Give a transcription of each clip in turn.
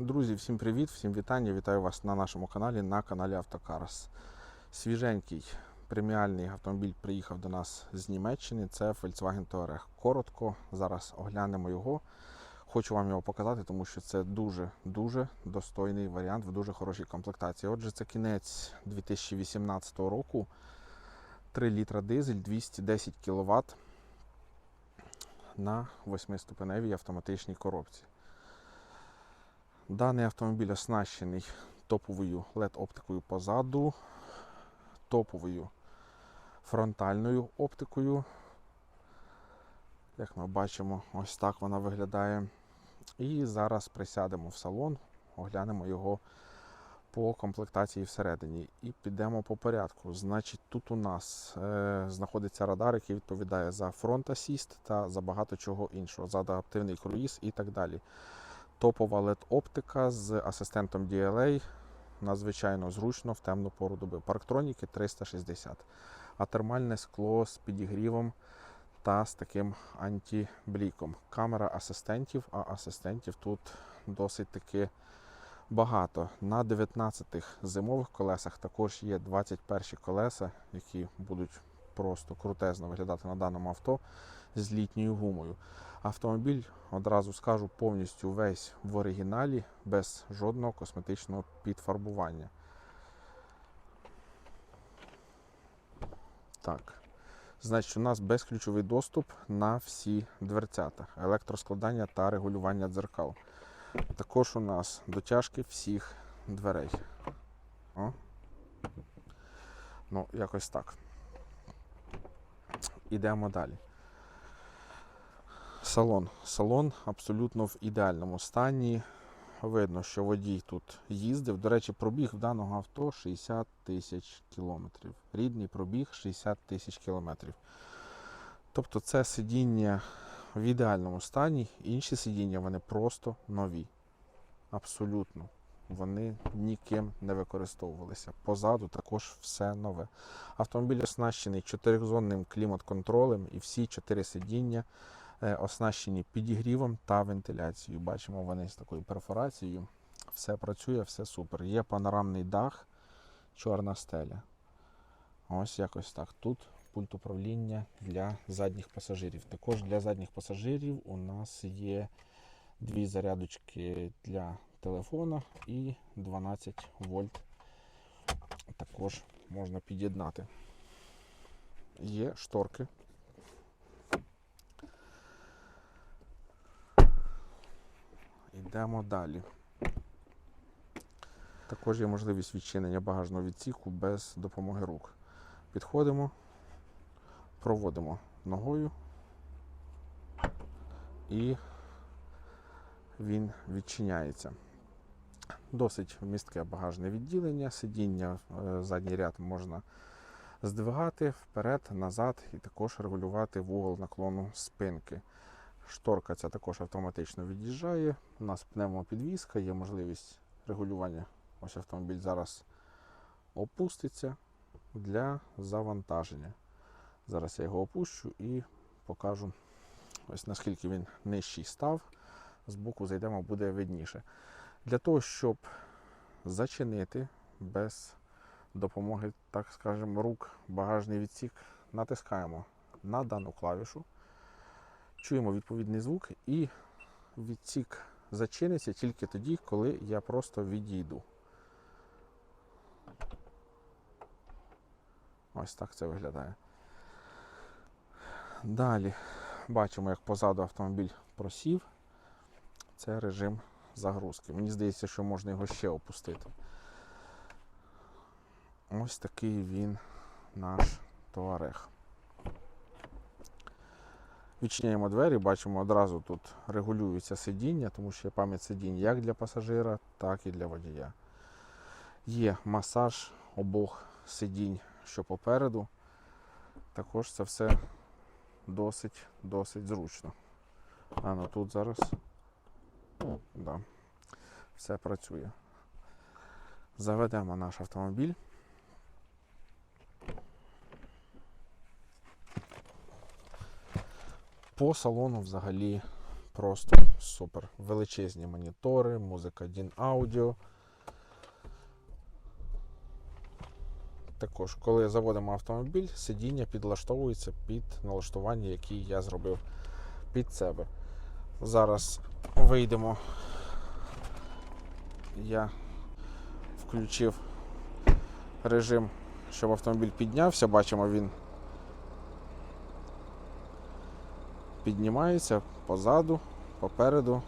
Друзі, всім привіт, всім вітання. Вітаю вас на нашому каналі, на каналі Автокарс. Свіженький преміальний автомобіль приїхав до нас з Німеччини. Це Volkswagen Touareg. Коротко, зараз оглянемо його. Хочу вам його показати, тому що це дуже-дуже достойний варіант в дуже хорошій комплектації. Отже, це кінець 2018 року. 3 літра дизель, 210 кВт на 8-ступеневій автоматичній коробці. Даний автомобіль оснащений топовою LED-оптикою позаду, топовою фронтальною оптикою. Як ми бачимо, ось так вона виглядає. І зараз присядемо в салон, оглянемо його по комплектації всередині. І підемо по порядку. Значить, тут у нас е, знаходиться радар, який відповідає за фронт асіст та за багато чого іншого, за адаптивний круїз і так далі. Топова LED-оптика з асистентом DLA. Надзвичайно зручно в темну пору доби. Парктроніки 360. А термальне скло з підігрівом та з таким антибліком. Камера асистентів, а асистентів тут досить таки багато. На 19-х зимових колесах також є 21 колеса, які будуть просто крутезно виглядати на даному авто з літньою гумою. Автомобіль, одразу скажу, повністю весь в оригіналі, без жодного косметичного підфарбування. Так. Значить, у нас безключовий доступ на всі дверцята, електроскладання та регулювання дзеркал. Також у нас дотяжки всіх дверей. О. Ну, якось так. Ідемо далі. Салон. Салон абсолютно в ідеальному стані. Видно, що водій тут їздив. До речі, пробіг в даного авто 60 тисяч кілометрів. Рідний пробіг 60 тисяч кілометрів. Тобто це сидіння в ідеальному стані. Інші сидіння вони просто нові. Абсолютно. Вони ніким не використовувалися. Позаду також все нове. Автомобіль оснащений чотиризонним клімат-контролем і всі чотири сидіння оснащені підігрівом та вентиляцією. Бачимо, вони з такою перфорацією. Все працює, все супер. Є панорамний дах, чорна стеля. Ось якось так. Тут пульт управління для задніх пасажирів. Також для задніх пасажирів у нас є дві зарядочки для телефона і 12 вольт. Також можна під'єднати. Є шторки. Йдемо далі. Також є можливість відчинення багажного відсіку без допомоги рук. Підходимо, проводимо ногою і він відчиняється. Досить вмістке багажне відділення, сидіння, е, задній ряд можна здвигати вперед, назад і також регулювати вугол наклону спинки. Шторка ця також автоматично від'їжджає. У нас пневмопідвізка, є можливість регулювання. Ось автомобіль зараз опуститься для завантаження. Зараз я його опущу і покажу, ось наскільки він нижчий став. Збоку зайдемо, буде видніше. Для того, щоб зачинити без допомоги, так скажемо, рук багажний відсік, натискаємо на дану клавішу, чуємо відповідний звук, і відсік зачиниться тільки тоді, коли я просто відійду. Ось так це виглядає. Далі бачимо, як позаду автомобіль просів. Це режим загрузки. Мені здається, що можна його ще опустити. Ось такий він наш туарег. Відчиняємо двері, бачимо одразу тут регулюється сидіння, тому що є пам'ять сидінь як для пасажира, так і для водія. Є масаж обох сидінь, що попереду. Також це все досить досить зручно. А ну тут зараз да, все працює. Заведемо наш автомобіль. По салону взагалі просто супер. Величезні монітори, музика DIN Audio. Також, коли заводимо автомобіль, сидіння підлаштовується під налаштування, які я зробив під себе. Зараз вийдемо. Я включив режим, щоб автомобіль піднявся. Бачимо, він піднімається позаду, попереду.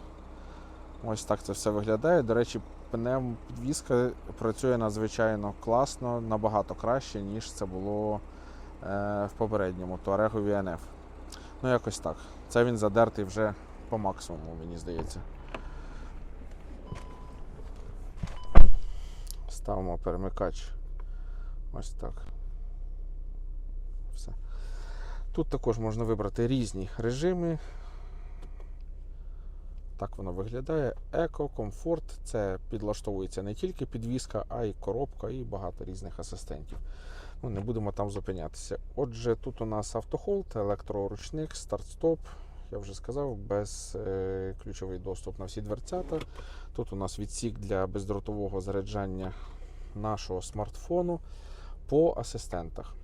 Ось так це все виглядає. До речі, пневмопідвізка працює надзвичайно класно, набагато краще, ніж це було е, в попередньому Touareg VNF. Ну, якось так. Це він задертий вже по максимуму, мені здається. Ставимо перемикач. Ось так. Все. Тут також можна вибрати різні режими. Так воно виглядає. Еко, комфорт. Це підлаштовується не тільки підвіска, а й коробка, і багато різних асистентів. Ну, не будемо там зупинятися. Отже, тут у нас автохолд, електроручник, старт-стоп. Я вже сказав, без е, ключовий доступ на всі дверцята. Тут у нас відсік для бездротового заряджання нашого смартфону по асистентах.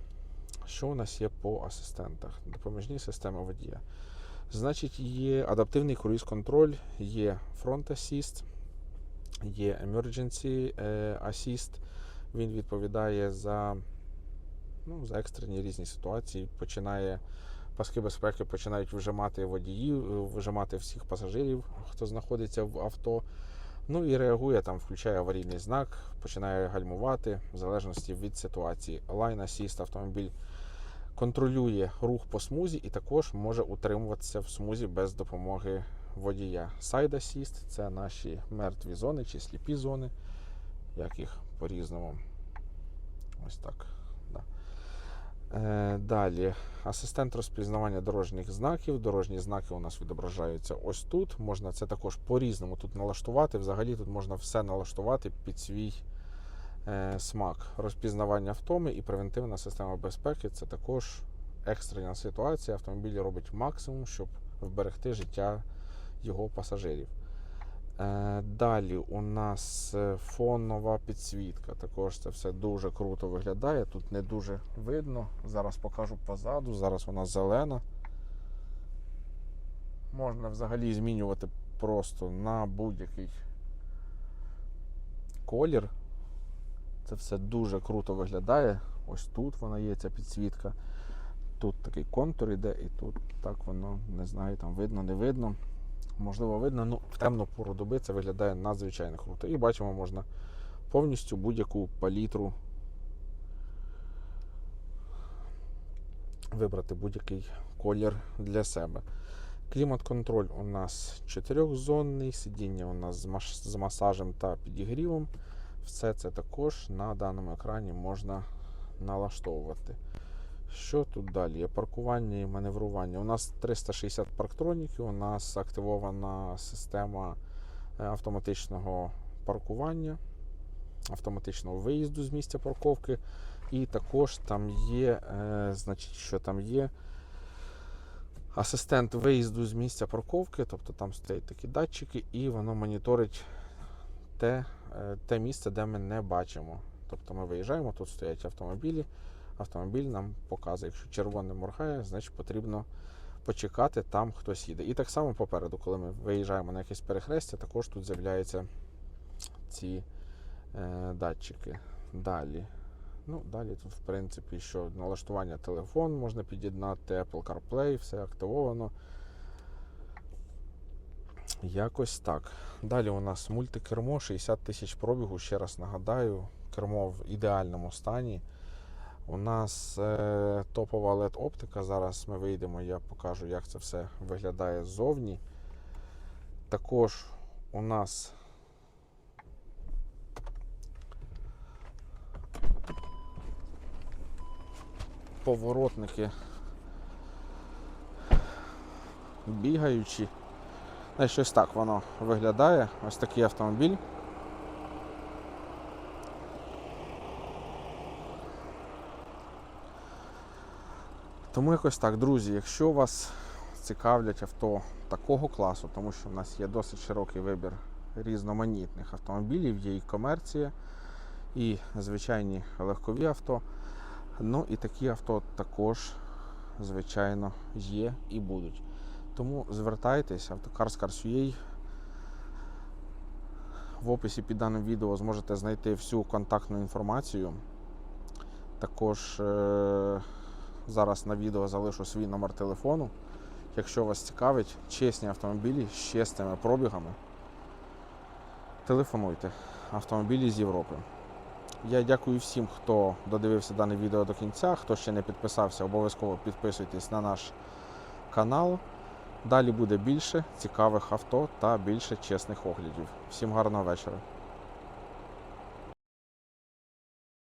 Що у нас є по асистентах? Допоміжні системи водія. Значить, є адаптивний круїз контроль, є Front Assist, є Emergency е, Assist. Він відповідає за, ну, за екстрені різні ситуації. Починає паски безпеки починають вижимати водіїв, вижимати всіх пасажирів, хто знаходиться в авто. Ну і реагує там, включає аварійний знак, починає гальмувати в залежності від ситуації. Line Assist автомобіль контролює рух по смузі і також може утримуватися в смузі без допомоги водія. Side Assist – це наші мертві зони чи сліпі зони, як їх по-різному. Ось так. Да. Е, далі, асистент розпізнавання дорожніх знаків. Дорожні знаки у нас відображаються ось тут. Можна це також по-різному тут налаштувати. Взагалі тут можна все налаштувати під свій е, смак. Розпізнавання втоми і превентивна система безпеки це також екстрена ситуація. Автомобіль робить максимум, щоб вберегти життя його пасажирів. Е, Далі у нас е, фонова підсвітка. Також це все дуже круто виглядає. Тут не дуже видно. Зараз покажу позаду. Зараз вона зелена. Можна взагалі змінювати просто на будь-який колір. Це все дуже круто виглядає. Ось тут вона є, ця підсвітка. Тут такий контур іде, і тут так воно не знаю, там видно, не видно. Можливо, видно, ну в темну пору доби це виглядає надзвичайно круто. І бачимо, можна повністю будь-яку палітру вибрати будь-який колір для себе. Клімат-контроль у нас чотирьохзонний, сидіння у нас з, масажем та підігрівом. Все це також на даному екрані можна налаштовувати. Що тут далі? Паркування і маневрування. У нас 360 парктроніків, у нас активована система е, автоматичного паркування, автоматичного виїзду з місця парковки. І також там є, е, значить, що там є асистент виїзду з місця парковки, тобто там стоять такі датчики, і воно моніторить те, е, те місце, де ми не бачимо. Тобто ми виїжджаємо, тут стоять автомобілі автомобіль нам показує, якщо червоне моргає, значить потрібно почекати, там хтось їде. І так само попереду, коли ми виїжджаємо на якесь перехрестя, також тут з'являються ці е, датчики. Далі. Ну, Далі тут, в принципі, що налаштування телефон можна під'єднати, Apple CarPlay, все активовано. Якось так. Далі у нас мультикермо, 60 тисяч пробігу. Ще раз нагадаю, кермо в ідеальному стані. У нас е, топова LED оптика. Зараз ми вийдемо, я покажу, як це все виглядає ззовні. Також у нас поворотники бігаючі. Ну, щось так воно виглядає. Ось такий автомобіль. Тому якось так, друзі, якщо вас цікавлять авто такого класу, тому що в нас є досить широкий вибір різноманітних автомобілів, є і комерція, і звичайні легкові авто. Ну і такі авто також, звичайно, є і будуть. Тому звертайтесь, автокарс.ua. В описі під даним відео зможете знайти всю контактну інформацію. Також е- зараз на відео залишу свій номер телефону. Якщо вас цікавить, чесні автомобілі з чесними пробігами, телефонуйте. Автомобілі з Європи. Я дякую всім, хто додивився дане відео до кінця. Хто ще не підписався, обов'язково підписуйтесь на наш канал. Далі буде більше цікавих авто та більше чесних оглядів. Всім гарного вечора.